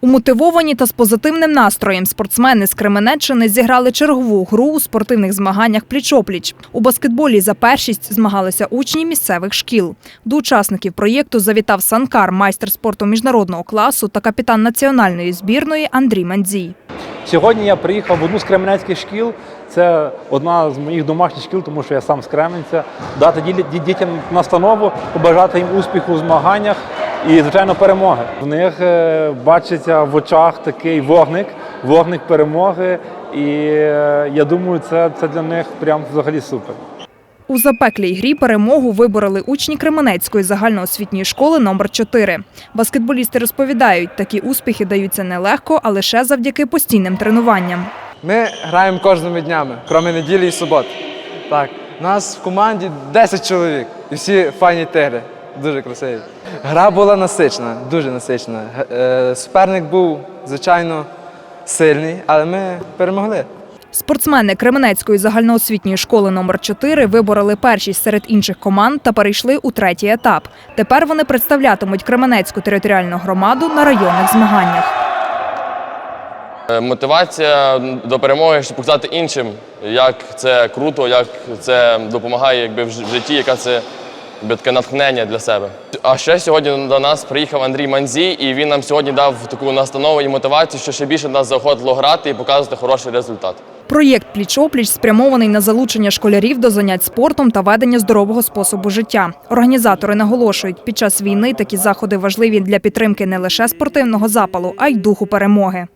Умотивовані та з позитивним настроєм спортсмени з Кременеччини зіграли чергову гру у спортивних змаганнях пліч-опліч. У баскетболі за першість змагалися учні місцевих шкіл. До учасників проєкту завітав Санкар, майстер спорту міжнародного класу та капітан національної збірної Андрій Мандзій. Сьогодні я приїхав в одну з кременецьких шкіл. Це одна з моїх домашніх шкіл, тому що я сам з Кременця. Дати дітям настанову, побажати їм успіху в змаганнях і, звичайно, перемоги. В них е, бачиться в очах такий вогник, вогник перемоги. І е, я думаю, це, це для них прям взагалі супер. У запеклій грі перемогу вибороли учні Кременецької загальноосвітньої школи номер 4 Баскетболісти розповідають, такі успіхи даються нелегко, а лише завдяки постійним тренуванням. Ми граємо кожними днями, крім неділі і субот. Так, нас в команді 10 чоловік і всі файні тигри. Дуже красиві. Гра була насичена, дуже насичена. Е, Суперник був, звичайно, сильний, але ми перемогли. Спортсмени Кременецької загальноосвітньої школи номер 4 вибороли першість серед інших команд та перейшли у третій етап. Тепер вони представлятимуть Кременецьку територіальну громаду на районних змаганнях. Е, Мотивація до перемоги, щоб показати іншим, як це круто, як це допомагає якби, в житті, яке це таке натхнення для себе. А ще сьогодні до нас приїхав Андрій Манзій, і він нам сьогодні дав таку настанову і мотивацію, що ще більше нас заохотило грати і показувати хороший результат. Проєкт Пліч-опліч спрямований на залучення школярів до занять спортом та ведення здорового способу життя. Організатори наголошують, під час війни такі заходи важливі для підтримки не лише спортивного запалу, а й духу перемоги.